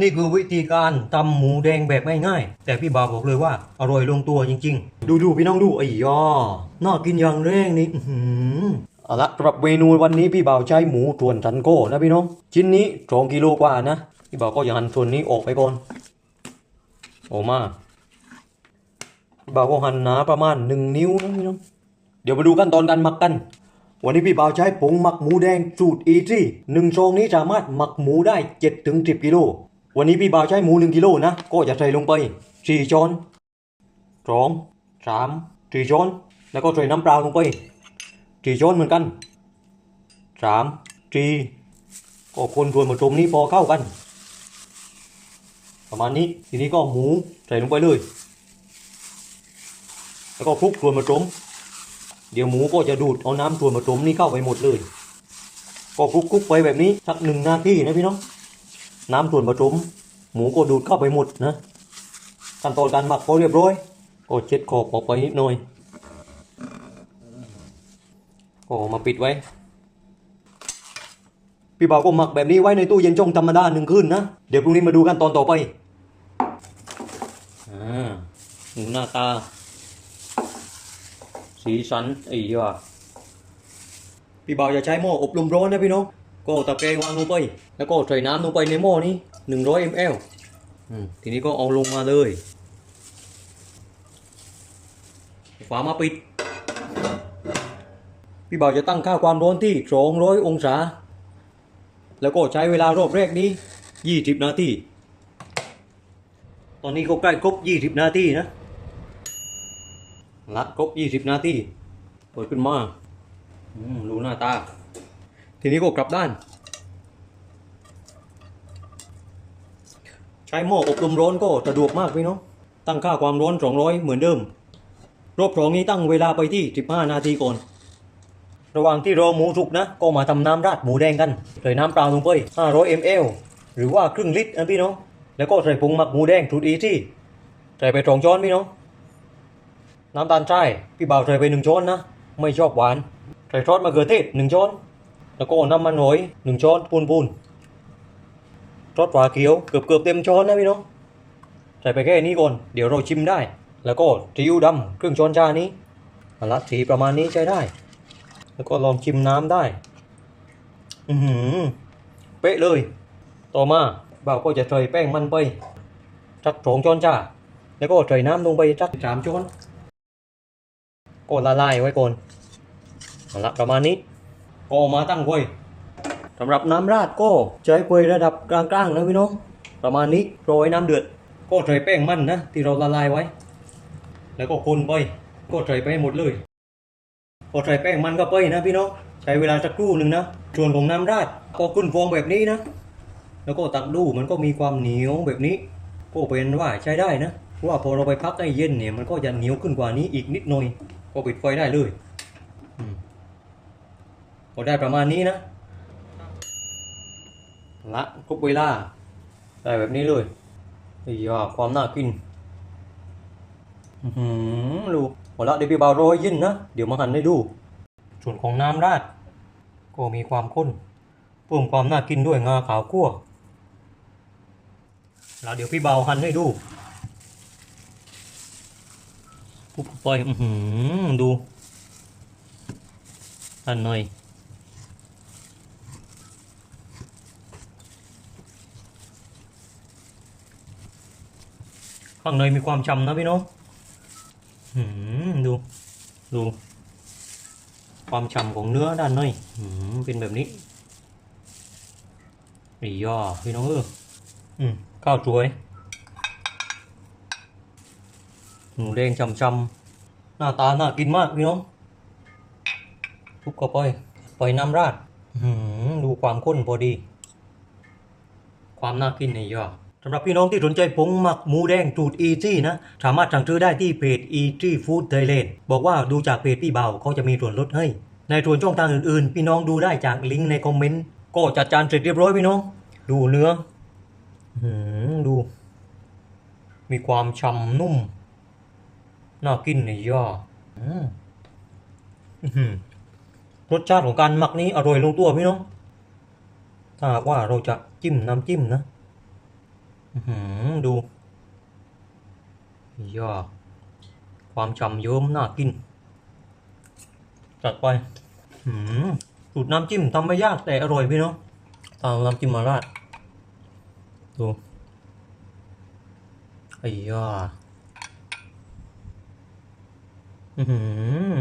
นี่คือวิธีการตำหมูแดงแบบง่ายๆ แต่พี่บ่าวบอกเลยว่าอร่อยลงตัวจริงๆ ดูดูๆพี่น้องดูไอ้ยอน่ากินอย่างแรงนี่อื้อหือเอาละสำหรับเมนูวันนี้พี่บ่าวใช้หมูส่วนสันโก้นะพี่น้อง ชิ้นนี้สองกิโลกว่านะ พี่บ่าวก็อย่าหั่นส่วนนี้ออกไปก่อนออกมาพี่บ่าวก็หั่นหนาประมาณหนึ่งนิ้วนะพี่น้องเดี๋ยวมาดูขั้นตอนการหมักกัน วันนี้พี่บ่าวใช้ผงหมักหมูแดงสูตรอีซี่หนึ่งซองนี้สามารถหมักหมูได้7จ็ถึงสิกิโล วันนี้พี่บ่าวใช้หมูหนึ่งกิโลนะ ก็จะใส่ลงไปสี่ช้อนสองสามสี่ช้อน แล้วก็ใส่น้ำเปล่าลงไปสี่ช้อนเหมือนกันสามสี่ก็คนส่วนผสมนี้พอเข้ากัน ประมาณนี้ทีนี้ก็หมูใส่ลงไปเลย แล้วก็คลุกส่วนผสมเดี๋ยวหมูก็จะดูดเอาน้ำส่วนผสมนี้เข้าไปหมดเลย ก็คลุกๆไปแบบนี้สักหนึ่งนาทีนะพี่น้อง น้ำส่วนผสมหมูก็ดูดเข้าไปหมดนะขั้นตอนการหมักพอเรียบร้อยก็เช็ดขอบออกไปนิดหน่อยก็เอามาปิดไว้ พี่บ่าวก็หมักแบบนี้ไว้ในตู้เย็นช่องธรรมดาหนึ่งคืนนะ เดี๋ยวพรุ่งนี้มาดูกันตอนต่อไปอ่าหมูหน้าตา สีสันไอ้ยาพี่บ่าวอย่าใช้หม้ออบลมร้อนนะพี่น้อง ก็ตะแกรงวางลงไป แล้วก็ใส่น้ำลงไปในหม้อนี้100 ml อืมทีนี้ก็เอาลงมาเลยฝามาปิด พี่บ่าวจะตั้งค่าความร้อนที่ 200 องศา แล้วก็ใช้เวลารอบแรกนี้ 20 นาที ตอนนี้ก็ใกล้ครบ 20 นาทีนะละครบ 20 นาที เปิดขึ้นมาอืมดูหน้าตา ทีนี้ก็กลับด้าน ใช้หม้ออบลมร้อนก็สะดวกมากพี่น้องตั้งค่าความร้อน 200 เหมือนเดิม รอบสองนี้ตั้งเวลาไปที่ 15 นาทีก่อน ระหว่างที่รอหมูสุกนะ ก็มาทำน้ำราดหมูแดงกันใส่น้ำเปล่าลงไป 500 ml หรือว่าครึ่งลิตรนะพี่น้อง แล้วก็ใส่ผงหมักหมูแดงสูตรอีซี่ใส่ไปสองช้อนพี่น้อง น้ำตาลทรายพี่บ่าวใส่ไปหนึ่งช้อนนะ ไม่ชอบหวาน ใส่ซอสมะเขือเทศหนึ่งช้อน แล้วก็น้ำมันหอยหนึ่งช้อนปูนปูนซอสฝาเขียวเกือบเกือบเต็มช้อนนะพี่น้องใส่ไปแค่นี้ก่อนเดี๋ยวเราชิมได้ แล้วก็ซีอิ๊วดำครึ่งช้อนชานี้เอาละสีประมาณนี้ใช้ได้ แล้วก็ลองชิมน้ำได้ อือหือเป๊ะเลย ต่อมาบ่าวก็จะใส่แป้งมันไปสักสองช้อนชาแล้วก็ใส่น้ำลงไปสักสามช้อนก็ละลายไว้ก่อนเอาละประมาณนี้ ก็เอามาตั้งไว้สำหรับน้ำราดก็ใช้ไฟระดับกลางๆนะพี่น้อง ประมาณนี้โรยน้ำเดือด ก็ใส่แป้งมันนะ ที่เราละลายไว้ แล้วก็คนไปก็ใส่ไปให้หมดเลยพอใส่แป้งมันก็ไปนะพี่น้องใช้เวลาสักครู่หนึ่งนะส่วนของน้ำราดก็ขึ้นฟองแบบนี้นะ แล้วก็ตักดูมันก็มีความเหนียวแบบนี้ก็เป็นว่าใช้ได้นะเพราะว่าพอเราไปพักให้เย็นเนี่ยมันก็จะเหนียวขึ้นกว่านี้อีกนิดหน่อย ก็ปิดไฟได้เลยอืม พอได้ประมาณนี้นะละครบเวลาได้แบบนี้เลยอ้ยาความน่ากินอือหือดูหมดละเดี๋ยวพี่บ่าวโรยยินนะ เดี๋ยวมาหั่นให้ดู ส่วนของน้ำราด ก็มีความข้นเพิ่มความน่ากินด้วยงาขาวคั่วแล้วเดี๋ยวพี่เบาหั่นให้ดูปุ๊บไปอือหือดูหั่นหน่อย ข้างในมีความฉ่ำนะพี่น้องหืมดู ดู ความฉ่ำของเนื้อด้านในเป็นแบบนี้อีย่อพี่น้องเออข้าวสวย หมูแดงช่ำๆหน้าตาน่ากินมากพี่น้องทุบเข้าไปปล่อยน้ำราดดูความข้นพอดี ความน่ากินในย่อ สำหรับพี่น้องที่สนใจผงหมักหมูแดงสูตรอีจี้นะ สามารถสั่งซื้อได้ที่เพจ e g Food Thailand บอกว่าดูจากเพจพี่เบาเขาจะมีส่วนลดให้ ในส่วนช่องทางอื่นๆ พี่น้องดูได้จากลิงก์ในคอมเมนต์ก็จัดจานเสร็จเรียบร้อยพี่น้อง ดูเนื้อหืมดู มีความฉ่ำนุ่ม น่ากินในย่ออืมอื้อหือรสชาติของการหมักนี้อร่อยลงตัวพี่น้อง ถ้าว่าเราจะจิ้มน้ำจิ้มนะ ดู ย่าความฉ่ำเยิ้มน่ากิน จัดไปหืมสูตรน้ำจิ้มทำไม่ยากแต่อร่อยพี่เน้องเอาน้ำจิ้มมาราด ดูไอ้ย่าอือหือ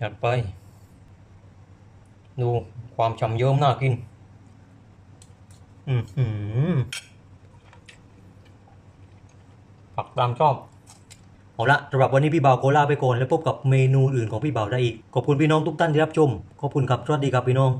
จัดไป ดูความฉ่ำเยิ้มน่ากิน อือหือผักตามชอบเอาละสำหรับวันนี้พี่บ่าวโคลาไปก่อน แล้วพบกับเมนูอื่นของพี่บ่าวได้อีก ขอบคุณพี่น้องทุกท่านที่รับชม ขอบคุณครับ สวัสดีครับพี่น้อง